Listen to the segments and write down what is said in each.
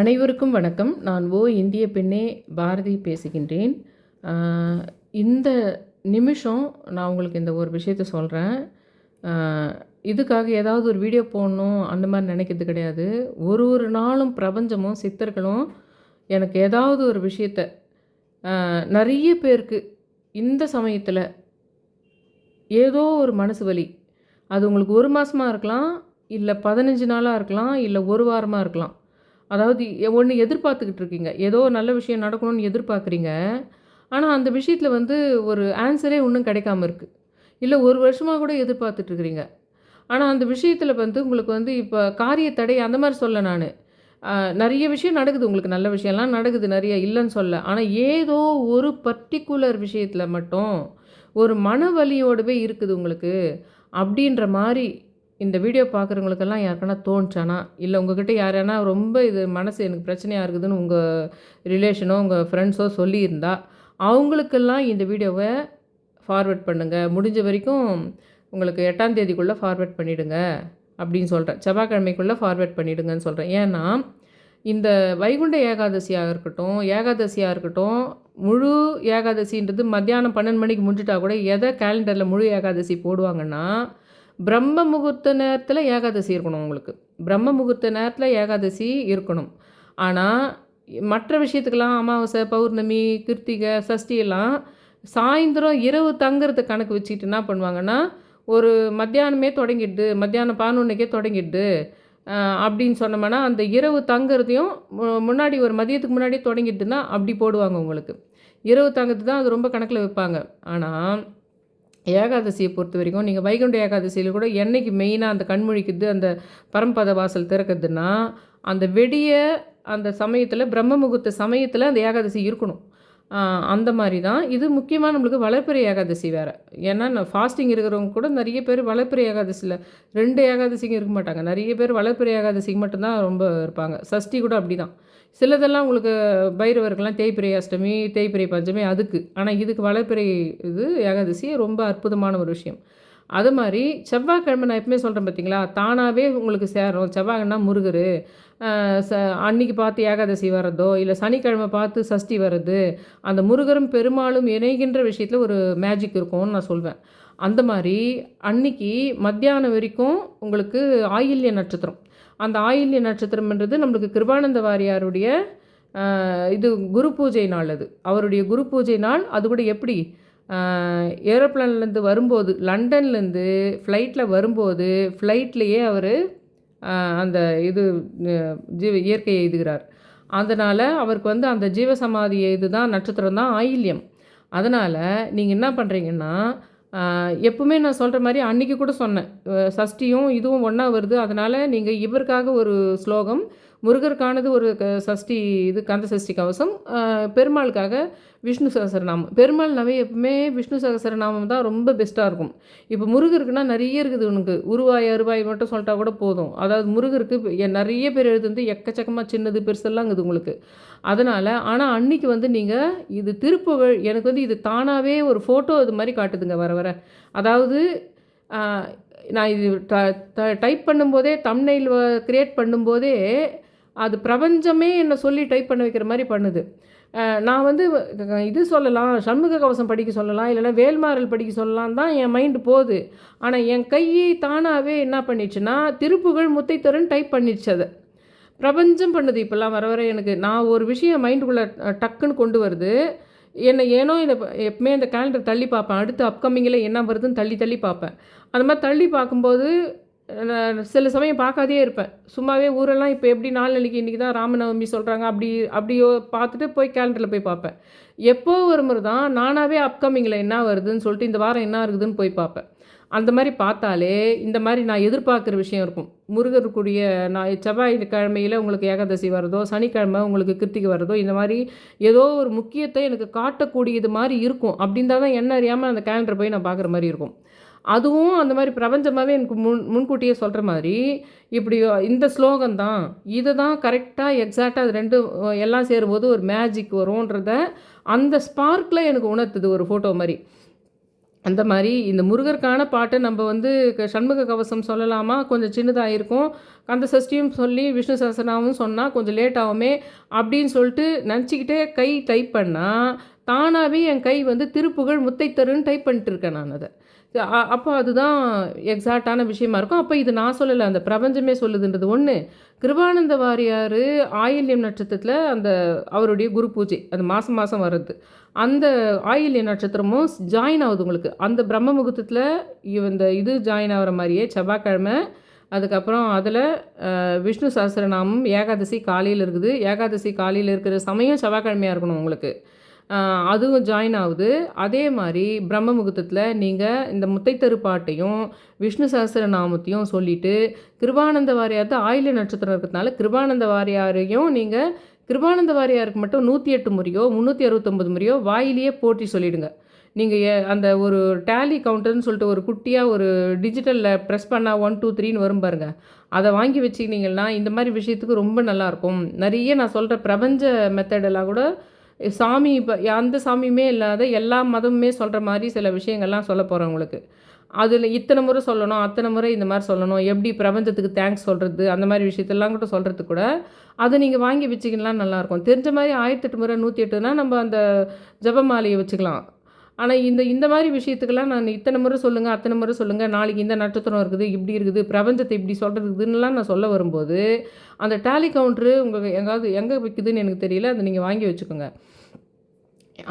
அனைவருக்கும் வணக்கம். நான் ஓ இந்திய பெண்ணே பாரதி பேசுகின்றேன். இந்த நிமிஷம் நான் உங்களுக்கு இந்த ஒரு விஷயத்த சொல்கிறேன் இதுக்காக ஏதாவது ஒரு வீடியோ போடணும் அந்த மாதிரி நினைக்கிறது கிடையாது. ஒரு ஒரு நாளும் பிரபஞ்சமும் சித்தர்களும் எனக்கு ஏதாவது ஒரு விஷயத்த நிறைய பேருக்கு இந்த சமயத்தில் ஏதோ ஒரு மனசு வலி. அது உங்களுக்கு ஒரு மாதமாக இருக்கலாம் இல்லை பதினஞ்சு நாளாக இருக்கலாம் இல்லை ஒரு வாரமாக இருக்கலாம். அதாவது ஒன்று எதிர்பார்த்துக்கிட்டு இருக்கீங்க. ஏதோ நல்ல விஷயம் நடக்கணும்னு எதிர்பார்க்குறீங்க. ஆனால் அந்த விஷயத்தில் வந்து ஒரு ஆன்சரே ஒன்றும் கிடைக்காம இருக்குது இல்லை ஒரு வருஷமாக கூட எதிர்பார்த்துட்ருக்குறீங்க ஆனால் அந்த விஷயத்தில் வந்து உங்களுக்கு வந்து இப்போ காரிய தடை அந்த மாதிரி சொல்ல நான். நிறைய விஷயம் நடக்குது உங்களுக்கு. நல்ல விஷயம்லாம் நடக்குது. நிறைய இல்லைன்னு சொல்ல. ஆனால் ஏதோ ஒரு பர்டிகுலர் விஷயத்தில் மட்டும் ஒரு மன வலியோடவே இருக்குது உங்களுக்கு. அப்படின்ற மாதிரி இந்த வீடியோ பார்க்குறவங்களுக்கெல்லாம் யாருக்கானா தோணுச்சானா? இல்லை உங்ககிட்ட யாரானா ரொம்ப இது மனசு எனக்கு பிரச்சனையாக இருக்குதுன்னு உங்கள் ரிலேஷனோ உங்கள் ஃப்ரெண்ட்ஸோ சொல்லியிருந்தா அவங்களுக்கெல்லாம் இந்த வீடியோவை ஃபார்வேர்ட் பண்ணுங்கள் முடிஞ்ச வரைக்கும் உங்களுக்கு எட்டாம் தேதிக்குள்ளே பண்ணிவிடுங்க அப்படின்னு சொல்கிறேன் செவ்வாய்க்கிழமைக்குள்ளே ஃபார்வேர்ட் பண்ணிவிடுங்கன்னு சொல்கிறேன் ஏன்னா இந்த வைகுண்ட ஏகாதசியாக இருக்கட்டும் ஏகாதசியாக இருக்கட்டும் முழு ஏகாதசின்றது மத்தியானம் பன்னெண்டு மணிக்கு முடிஞ்சிட்டா கூட எதை கேலண்டரில் முழு ஏகாதசி போடுவாங்கன்னா பிரம்ம முகூர்த்த நேரத்தில் ஏகாதசி இருக்கணும் உங்களுக்கு. பிரம்ம முகூர்த்த நேரத்தில் ஏகாதசி இருக்கணும். ஆனால் மற்ற விஷயத்துக்கெல்லாம் அமாவாசை பௌர்ணமி கிருத்திகை சஷ்டி எல்லாம் சாயந்தரம் இரவு தங்குறது கணக்கு வச்சுக்கிட்டு என்ன பண்ணுவாங்கன்னா ஒரு மத்தியானமே தொடங்கிடுது மத்தியானம் பதினொன்றுக்கே தொடங்கிடுது. அப்படின்னு சொன்னோம்னா அந்த இரவு தங்குறதையும் முன்னாடி ஒரு மதியத்துக்கு முன்னாடியே தொடங்கிட்டுன்னா அப்படி போடுவாங்க உங்களுக்கு. இரவு தங்குறது தான் அது ரொம்ப கணக்கில் வைப்பாங்க. ஆனால் ஏகாதசியை பொறுத்த வரைக்கும் நீங்கள் வைகுண்ட ஏகாதசியில் கூட என்றைக்கு மெயினாக அந்த கண்முழிக்குது அந்த பரம்பத வாசல் திறக்குதுன்னா அந்த வெடிய அந்த சமயத்தில் பிரம்ம முகூர்த்த சமயத்தில் அந்த ஏகாதசி இருக்கணும். அந்த மாதிரி தான் இது முக்கியமாக நம்மளுக்கு வளர்ப்பிறை ஏகாதசி வேறு. ஏன்னா நான் ஃபாஸ்டிங் இருக்கிறவங்க கூட நிறைய பேர் வளர்ப்பிறை ஏகாதசியில் ரெண்டு ஏகாதசிக்கும் இருக்க மாட்டாங்க. நிறைய பேர் வளர்ப்பிறை ஏகாதசிக்கு மட்டும்தான் ரொம்ப இருப்பாங்க. சஷ்டி கூட அப்படி தான் சிலதெல்லாம் உங்களுக்கு பைரவருக்கெல்லாம் தேய்பிரை அஷ்டமி தேய்பிரை பஞ்சமி அதுக்கு. ஆனால் இதுக்கு வளர்ப்பிறை இது ஏகாதசி ரொம்ப அற்புதமான ஒரு விஷயம். அது மாதிரி செவ்வாய்க்கிழமை நான் எப்பவுமே சொல்கிறேன் பார்த்தீங்களா தானாகவே உங்களுக்கு சேரும். செவ்வாய்னா முருகர் ச அன்னைக்கு பார்த்து ஏகாதசி வர்றதோ இல்லை சனிக்கிழமை பார்த்து சஷ்டி வர்றது அந்த முருகரும் பெருமாளும் இணைகின்ற விஷயத்தில் ஒரு மேஜிக் இருக்கும்னு நான் சொல்வேன். அந்த மாதிரி அன்னைக்கு மத்தியானம் வரைக்கும் உங்களுக்கு ஆயில்ய நட்சத்திரம். அந்த ஆயில்ய நட்சத்திரம்ன்றது நம்மளுக்கு கிருபானந்த வாரியாருடைய இது குரு பூஜை நாள் அது. அவருடைய குரு பூஜை நாள் அது கூட எப்படி? ஏரோப்ளான்லேருந்து வரும்போது லண்டன்லேருந்து ஃப்ளைட்டில் வரும்போது ஃப்ளைட்லேயே அவர் அந்த இது ஜீவ இயற்கையை எழுதுகிறார். அதனால் அவருக்கு வந்து அந்த ஜீவசமாதி இதுதான் நட்சத்திரம் தான் ஆயில்யம். அதனால் நீங்கள் என்ன பண்ணுறீங்கன்னா எப்பவுமே நான் சொல்கிற மாதிரி அன்றைக்கி கூட சொன்னேன். சஷ்டியும் இதுவும் ஒன்றா வருது. அதனால் நீங்கள் இவருக்காக ஒரு ஸ்லோகம் முருகருக்கானது ஒரு க சஷ்டி இது கந்த சஷ்டி கவசம். பெருமாளுக்காக விஷ்ணு சகசரநாமம். பெருமாள்னாவே எப்பவுமே விஷ்ணு சகசரநாமம் தான் ரொம்ப பெஸ்ட்டாக இருக்கும். இப்போ முருகருக்குன்னா நிறைய இருக்குது உனக்கு. உருவாய் அருவாய் மட்டும் சொல்லிட்டா கூட போதும். அதாவது முருகருக்கு நிறைய பேர் எழுதுந்து எக்கச்சக்கமாக சின்னது பெருசெல்லாம் இருக்குது உங்களுக்கு. அதனால் ஆனால் அன்னைக்கு வந்து நீங்கள் இது திருப்புகழ் எனக்கு வந்து இது தானாகவே ஒரு ஃபோட்டோ இது மாதிரி காட்டுதுங்க வர வர. அதாவது நான் இது டைப் பண்ணும்போதே தம்னைல் க்ரியேட் பண்ணும்போதே அது பிரபஞ்சமே என்னை சொல்லி டைப் பண்ண வைக்கிற மாதிரி பண்ணுது. நான் வந்து இது சொல்லலாம் சண்முக கவசம் படிக்க சொல்லலாம் இல்லைன்னா வேல்மாறல் படிக்க சொல்லலாம் தான் என் மைண்டு போகுது. ஆனால் என் கையை தானாகவே என்ன பண்ணிடுச்சுன்னா திருப்புகழ் முத்தைத்தரன் டைப் பண்ணிடுச்சு அதை. பிரபஞ்சம் பண்ணுது இப்போல்லாம் வர வர எனக்கு. நான் ஒரு விஷயம் மைண்டுக்குள்ளே டக்குன்னு கொண்டு வருது. என்னை ஏனோ என்னை எப்பவுமே இந்த கேலண்டர் தள்ளி பார்ப்பேன். அடுத்து அப்கமிங்கில் என்ன வருதுன்னு தள்ளி தள்ளி பார்ப்பேன். அந்த மாதிரி தள்ளி பார்க்கும்போது சில சமயம் பார்க்காதே இருப்பேன். சும்மாவே ஊரெல்லாம் இப்போ எப்படி நாளைக்கு இன்றைக்கி தான் ராமநவமி சொல்கிறாங்க அப்படி அப்படியோ பார்த்துட்டு போய் கேலண்டரில் போய் பார்ப்பேன். எப்போ ஒரு முறை தான் நானாகவே அப்கமிங்கில் என்ன வருதுன்னு சொல்லிட்டு இந்த வாரம் என்ன இருக்குதுன்னு போய் பார்ப்பேன். அந்த மாதிரி பார்த்தாலே இந்த மாதிரி நான் எதிர்பார்க்குற விஷயம் இருக்கும். முருகருக்குரிய நான் செவ்வாய்க்கிழமையில் உங்களுக்கு ஏகாதசி வருதோ சனிக்கிழமை உங்களுக்கு கிருத்திகை வருதோ இந்த மாதிரி ஏதோ ஒரு முக்கியத்தை எனக்கு காட்டக்கூடியது மாதிரி இருக்கும். அப்படின் தான் என்ன அறியாமல் அந்த கேலண்டர் போய் நான் பார்க்குற மாதிரி இருக்கும். அதுவும் அந்த மாதிரி பிரபஞ்சமாகவே எனக்கு முன் முன்கூட்டியே சொல்கிற மாதிரி இப்படி இந்த ஸ்லோகம் தான். இதை தான் கரெக்டாக எக்ஸாக்டாக அது ரெண்டும் எல்லாம் சேரும்போது ஒரு மேஜிக் வரும்ன்றத அந்த ஸ்பார்க்கில் எனக்கு உணர்த்துது ஒரு ஃபோட்டோ மாதிரி. அந்த மாதிரி இந்த முருகருக்கான பாட்டை நம்ம வந்து க- சண்முக கவசம் சொல்லலாமா? கொஞ்சம் சின்னதாக இருக்கும் கந்த சஷ்டியும் சொல்லி விஷ்ணு சஹஸ்ரநாமம் சொன்னால் கொஞ்சம் லேட் ஆகுமே அப்படின்னு சொல்லிட்டு நினச்சிக்கிட்டே கை டைப் பண்ணால் தானாகவே என் கை வந்து திருப்புகழ் முத்தைத்தருன்னு டைப் பண்ணிட்டு இருக்கேன் நான் அதை. அப்போ அதுதான் எக்ஸாக்டான விஷயமா இருக்கும். அப்போ இது நான் சொல்லலை அந்த பிரபஞ்சமே சொல்லுதுன்றது ஒன்று கிருபானந்த வாரியார் ஆயில்யம் நட்சத்திரத்தில் அந்த அவருடைய குரு பூஜை அது மாதம் மாதம் வர்றது. அந்த ஆயில்ய நட்சத்திரமும் ஜாயின் ஆகுது உங்களுக்கு. அந்த பிரம்ம முகூர்த்தத்தில் இந்த இது ஜாயின் ஆகிற மாதிரியே செவ்வாய்க்கிழமை அதுக்கப்புறம் அதில் விஷ்ணு சஹஸ்ரநாமம் ஏகாதசி காலையில் இருக்குது. ஏகாதசி காலையில் இருக்கிற சமயம் செவ்வாய்க்கிழமையாக இருக்கணும் உங்களுக்கு. அதுவும் ஜாயின் ஆகுது. அதே மாதிரி பிரம்ம முகூர்த்தத்தில் நீங்கள் இந்த முத்தைத்தரு பாட்டையும் விஷ்ணு சஹஸ்ரநாமத்தையும் சொல்லிவிட்டு கிருபானந்த வாரியார்த்து ஆயில நட்சத்திரம் இருக்கிறதுனால கிருபானந்த வாரியாரையும் நீங்கள் கிருபானந்த வாரியாருக்கு மட்டும் நூற்றி எட்டு முறையோ முந்நூற்றி அறுபத்தொம்பது முறையோ வாயிலேயே போற்றி சொல்லிவிடுங்க நீங்கள் அந்த ஒரு டேலி கவுண்டர்னு சொல்லிட்டு ஒரு குட்டியாக ஒரு டிஜிட்டலில் ப்ரெஸ் பண்ணால் ஒன் டூ த்ரீன்னு வரும் பாருங்க. அதை வாங்கி வச்சுக்கினீங்கன்னா இந்த மாதிரி விஷயத்துக்கு ரொம்ப நல்லாயிருக்கும் நிறைய நான் சொல்கிற பிரபஞ்ச மெத்தடெல்லாம் கூட சாமி இப்போ அந்த சாமியுமே இல்லாத எல்லா மதமுமே சொல்கிற மாதிரி சில விஷயங்கள்லாம் சொல்ல போகிறேன் உங்களுக்கு. அதில் இத்தனை முறை சொல்லணும் அத்தனை முறை இந்த மாதிரி சொல்லணும் எப்படி பிரபஞ்சத்துக்கு தேங்க்ஸ் சொல்கிறது அந்த மாதிரி விஷயத்தெல்லாம் கூட சொல்கிறது கூட அதை நீங்கள் வாங்கி வச்சிக்கலாம் நல்லாயிருக்கும் தெரிஞ்ச மாதிரி ஆயிரத்தெட்டு முறை நூற்றி எட்டுனா நம்ம அந்த ஜபமாலையை வச்சுக்கலாம். ஆனால் இந்த இந்த மாதிரி விஷயத்துக்கெல்லாம் நான் இத்தனை முறை சொல்லுங்கள் அத்தனை முறை சொல்லுங்கள் நாளைக்கு இந்த நட்சத்திரம் இருக்குது இப்படி இருக்குது பிரபஞ்சத்தை இப்படி சொல்கிறதுக்குதுன்னெலாம் நான் சொல்ல வரும்போது அந்த டேலி கவுண்ட்ரு உங்களுக்கு எங்காவது எங்கே விற்குதுன்னு எனக்கு தெரியல அதை நீங்கள் வாங்கி வச்சுக்கோங்க.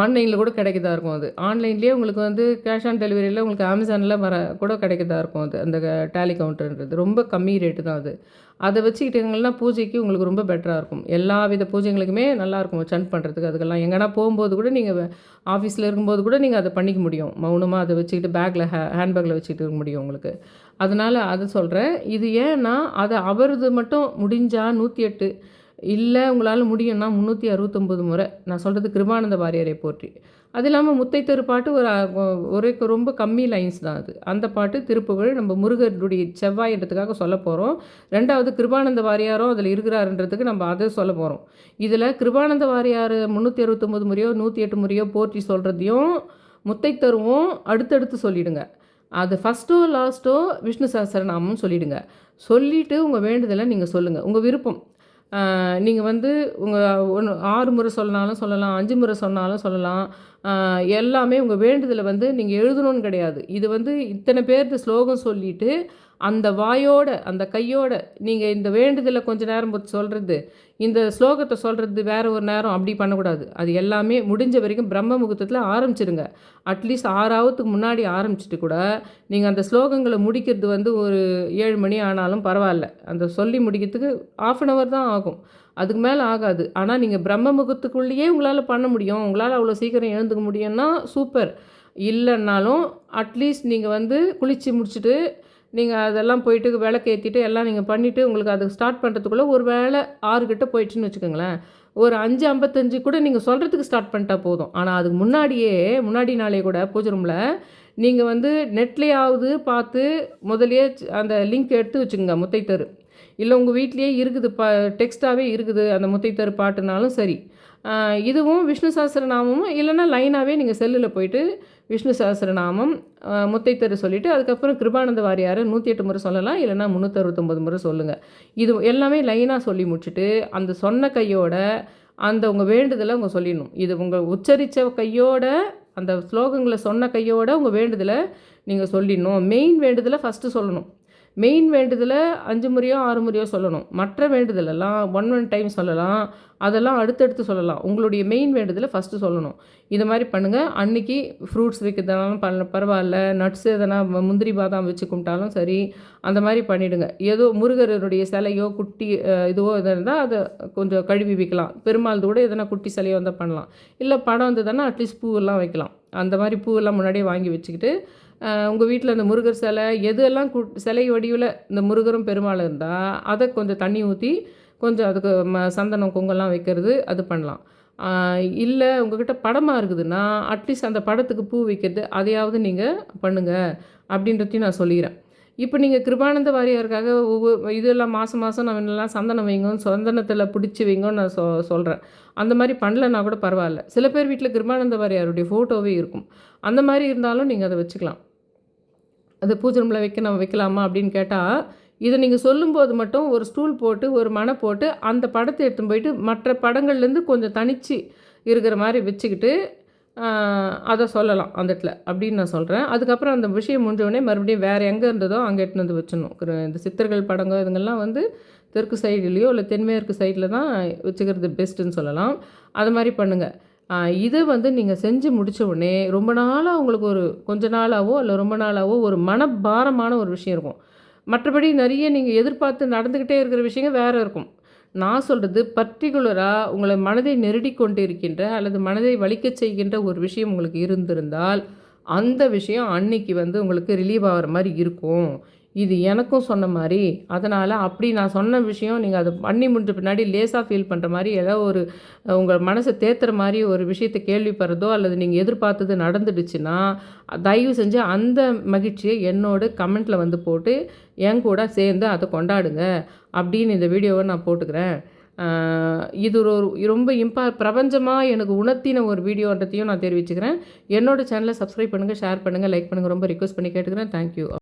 ஆன்லைனில் கூட கிடைக்கதா இருக்கும் அது. ஆன்லைன்லேயே உங்களுக்கு வந்து கேஷ் ஆன் டெலிவரியில் உங்களுக்கு அமேசானில் வர கூட கிடைக்கதா இருக்கும் அது அந்த டேலி கவுண்டர்ன்றது ரொம்ப கம்மி ரேட்டு தான் அது. அதை வச்சுக்கிட்டிங்கன்னா பூஜைக்கு உங்களுக்கு ரொம்ப பெட்டராக இருக்கும். எல்லா வித பூஜைகளுக்குமே நல்லாயிருக்கும் சன் பண்ணுறதுக்கு அதுக்கெல்லாம். எங்கன்னா போகும்போது கூட நீங்கள் ஆஃபீஸில் இருக்கும்போது கூட நீங்கள் அதை பண்ணிக்க முடியும். மௌனமாக அதை வச்சுக்கிட்டு பேக்கில் ஹே ஹேண்ட்பேக்கில் வச்சுக்கிட்டு இருக்க முடியும் உங்களுக்கு. அதனால் அது சொல்கிறேன் இது ஏன்னா அதை அவரது மட்டும் முடிஞ்சால் நூற்றி எட்டு இல்லை உங்களால் முடியும்னா முந்நூற்றி அறுபத்தொம்போது முறை. நான் சொல்கிறது கிருபானந்த வாரியரை போற்றி. அது இல்லாமல் முத்தைத்தரு பாட்டு ஒரு ஒரே ரொம்ப கம்மி லைன்ஸ் தான் அது. அந்த பாட்டு திருப்புகழ் நம்ம முருகருடைய செவ்வாயின்றதுக்காக சொல்ல போகிறோம் ரெண்டாவது கிருபானந்த வாரியாரும் அதில் இருக்கிறாருன்றதுக்கு நம்ம அதை சொல்ல போகிறோம் இதில் கிருபானந்த வாரியார் முந்நூற்றி அறுபத்தொம்போது முறையோ நூற்றி எட்டு முறையோ போற்றி சொல்கிறதையும் முத்தைத்தருவும் அடுத்தடுத்து சொல்லிடுங்க. அது ஃபஸ்ட்டோ லாஸ்ட்டோ விஷ்ணு சஹஸ்ரநாமம் சொல்லிவிடுங்க சொல்லிவிட்டு உங்கள் வேண்டுதலை நீங்கள் சொல்லுங்கள் உங்கள் விருப்பம். நீங்கள் வந்து உங்கள் ஒன்று ஆறு முறை சொன்னாலும் சொல்லலாம் அஞ்சு முறை சொன்னாலும் சொல்லலாம். எல்லாமே உங்கள் வேண்டுதலை வந்து நீங்கள் எழுதணும்னு கிடையாது. இது வந்து இத்தனை பேர்த்து ஸ்லோகம் சொல்லிட்டு அந்த வாயோட அந்த கையோட நீங்கள் இந்த வேண்டுதலை கொஞ்ச நேரம் பொறுத்து சொல்கிறது இந்த ஸ்லோகத்தை சொல்கிறது வேற ஒரு நேரம் அப்படி பண்ணக்கூடாது. அது எல்லாமே முடிஞ்ச வரைக்கும் பிரம்ம முகூர்த்தத்தில் ஆரம்பிச்சிடுங்க அட்லீஸ்ட் ஆறாவதுக்கு முன்னாடி ஆரம்பிச்சிட்டு கூட நீங்கள் அந்த ஸ்லோகங்களை முடிக்கிறது வந்து ஒரு ஏழு மணி ஆனாலும் பரவாயில்ல. அந்த சொல்லி முடிக்கிறதுக்கு ஆஃப் அன் ஹவர் தான் ஆகும். அதுக்கு மேலே ஆகாது. ஆனால் நீங்கள் பிரம்ம முகத்துக்குள்ளேயே உங்களால் பண்ண முடியும். உங்களால் அவ்வளோ சீக்கிரம் எழுந்துக்க முடியும்னா சூப்பர். இல்லைன்னாலும் அட்லீஸ்ட் நீங்கள் வந்து குளித்து முடிச்சுட்டு நீங்கள் அதெல்லாம் போயிட்டு விளக்கு ஏற்றிட்டு எல்லாம் நீங்கள் பண்ணிவிட்டு உங்களுக்கு அது ஸ்டார்ட் பண்ணுறதுக்குள்ளே ஒரு வேளை ஆறு கிட்ட போயிடுச்சுன்னு வச்சுக்கோங்களேன். ஒரு அஞ்சு ஐம்பத்தஞ்சு கூட நீங்கள் சொல்கிறதுக்கு ஸ்டார்ட் பண்ணிட்டா போதும். ஆனால் அதுக்கு முன்னாடியே முன்னாடி நாளே கூட பூஜை ரூமில் நீங்கள் வந்து நெட்லேயாவது பார்த்து முதல்லயே அந்த லிங்க் எடுத்து வச்சுக்கோங்க முத்தைத்தரு. இல்லை உங்கள் வீட்லேயே இருக்குது ப டெக்ஸ்ட்டாகவே இருக்குது அந்த முத்தைத்தரு பாட்டுனாலும் சரி. இதுவும் விஷ்ணு சாஸ்திரநாமமும் இல்லைன்னா லைனாகவே நீங்கள் செல்லில் போயிட்டு விஷ்ணு சாஸ்திரநாமம் முத்தைத்தரு சொல்லிவிட்டு அதுக்கப்புறம் கிருபானந்த வாரியார் நூற்றி எட்டு முறை சொல்லலாம் இல்லைன்னா முந்நூற்றறுபத்தொம்பது முறை சொல்லுங்கள் இது எல்லாமே லைனாக சொல்லி முடிச்சுட்டு அந்த சொன்ன கையோட அந்த உங்கள் வேண்டுதலை உங்கள் சொல்லிடணும். இது உங்கள் உச்சரித்த கையோட அந்த ஸ்லோகங்களை சொன்ன கையோட உங்கள் வேண்டுதலை நீங்கள் சொல்லிடணும். மெயின் வேண்டுதலை ஃபஸ்ட்டு சொல்லணும். மெயின் வேண்டுதலை அஞ்சு முறையோ ஆறு முறையோ சொல்லணும். மற்ற வேண்டுதலெல்லாம் ஒன் ஒன் டைம் சொல்லலாம். அதெல்லாம் அடுத்தடுத்து சொல்லலாம். உங்களுடைய மெயின் வேண்டுதலை ஃபஸ்ட்டு சொல்லணும். இது மாதிரி பண்ணுங்கள் அன்னைக்கு ஃப்ரூட்ஸ் வைக்கிறதுனாலும் பண்ண பரவாயில்ல. நட்ஸ் எதனா முந்திரி பாதாம் வச்சு கும்பிட்டாலும் சரி அந்த மாதிரி பண்ணிவிடுங்க ஏதோ முருகருடைய சிலையோ குட்டி இதுவோ எதாக இருந்தால் அதை கொஞ்சம் கழுவி வைக்கலாம். பெருமாள் கூட எதனா குட்டி சிலையோ இருந்தால் பண்ணலாம். இல்லை படம் இருந்ததுன்னா அட்லீஸ்ட் பூவெல்லாம் வைக்கலாம். அந்த மாதிரி பூவெல்லாம் முன்னாடியே வாங்கி வச்சுக்கிட்டு உங்கள் வீட்டில் அந்த முருகர் சிலை எதெல்லாம் கு சிலை வடிவில் இந்த முருகரும் பெருமாள் இருந்தால் அதை கொஞ்சம் தண்ணி ஊற்றி கொஞ்சம் அதுக்கு ம சந்தனம் கொங்கல்லாம் வைக்கிறது அது பண்ணலாம். இல்லை உங்ககிட்ட படமாக இருக்குதுன்னா அட்லீஸ்ட் அந்த படத்துக்கு பூ வைக்கிறது அதையாவது நீங்கள் பண்ணுங்கள் அப்படின்றதையும் நான் சொல்லிடுறேன் இப்போ நீங்கள் கிருபானந்த வாரியாருக்காக ஒவ்வொரு இதெல்லாம் மாதம் மாதம் நான் என்னெல்லாம் சந்தனம் வைங்கன்னு சந்தனத்தில் பிடிச்சி வைங்கன்னு நான் சொ சொல்கிறேன் அந்த மாதிரி பண்ணலன்னா கூட பரவாயில்ல. சில பேர் வீட்டில் கிருபானந்த வாரியாருடைய ஃபோட்டோவே இருக்கும். அந்த மாதிரி இருந்தாலும் நீங்கள் அதை வச்சுக்கலாம். அது பூஜை ரூமில் வைக்க நம்ம வைக்கலாமா அப்படின்னு கேட்டால் இதை நீங்கள் சொல்லும்போது மட்டும் ஒரு ஸ்டூல் போட்டு ஒரு மனை போட்டு அந்த படத்தை எடுத்துன்னு போயிட்டு மற்ற படங்கள்லேருந்து கொஞ்சம் தனித்து இருக்கிற மாதிரி வச்சுக்கிட்டு அதை சொல்லலாம் அந்த இடத்துல அப்படின்னு நான் சொல்கிறேன் அதுக்கப்புறம் அந்த விஷயம் முடிஞ்சோடனே மறுபடியும் வேறு எங்கே இருந்ததோ அங்கே எடுத்துன்னு வந்து வச்சிடணும் இந்த சித்தர்கள் படங்கள் இதுங்கெல்லாம் வந்து தெற்கு சைடுலேயோ இல்லை தென்மேற்கு சைடில் தான் வச்சுக்கிறது பெஸ்ட்டுன்னு சொல்லலாம். அது மாதிரி பண்ணுங்கள் இதை வந்து நீங்கள் செஞ்சு முடித்த உடனே ரொம்ப நாளாக உங்களுக்கு ஒரு கொஞ்ச நாளாவோ இல்லை ரொம்ப நாளாவோ ஒரு மனபாரமான ஒரு விஷயம் இருக்கும். மற்றபடி நிறைய நீங்கள் எதிர்பார்த்து நடந்துக்கிட்டே இருக்கிற விஷயங்கள் வேறு இருக்கும். நான் சொல்கிறது பர்டிகுலராக உங்களை மனதை நெருடி கொண்டு இருக்கின்ற அல்லது மனதை வலிக்கச் செய்கின்ற ஒரு விஷயம் உங்களுக்கு இருந்திருந்தால் அந்த விஷயம் அன்னைக்கு வந்து உங்களுக்கு ரிலீவ் ஆகிற மாதிரி இருக்கும். இது எனக்கும் சொன்ன மாதிரி அதனால் அப்படி நான் சொன்ன விஷயம் நீங்கள் அதை பண்ணி முடிஞ்ச பின்னாடி லேசாக ஃபீல் பண்ணுற மாதிரி ஏதோ ஒரு உங்கள் மனசை தேத்துற மாதிரி ஒரு விஷயத்தை கேள்விப்படுறதோ அல்லது நீங்கள் எதிர்பார்த்தது நடந்துடுச்சுன்னா தயவு செஞ்சு அந்த மகிழ்ச்சியை என்னோட கமெண்ட்டில் வந்து போட்டு என் கூட சேர்ந்து அதை கொண்டாடுங்க அப்படின்னு இந்த வீடியோவை நான் போட்டுக்கிறேன். இது ஒரு ஒரு ரொம்ப இம்பா பிரபஞ்சமாக எனக்கு உணர்த்தின ஒரு வீடியோன்றதையும் நான் தெரிவிச்சுக்கிறேன். என்னோட சேனலை சப்ஸ்கிரைப் பண்ணுங்கள் ஷேர் பண்ணுங்கள் லைக் பண்ணுங்கள் ரொம்ப ரிக்வஸ்ட் பண்ணி கேட்டுக்கிறேன். தேங்க்யூ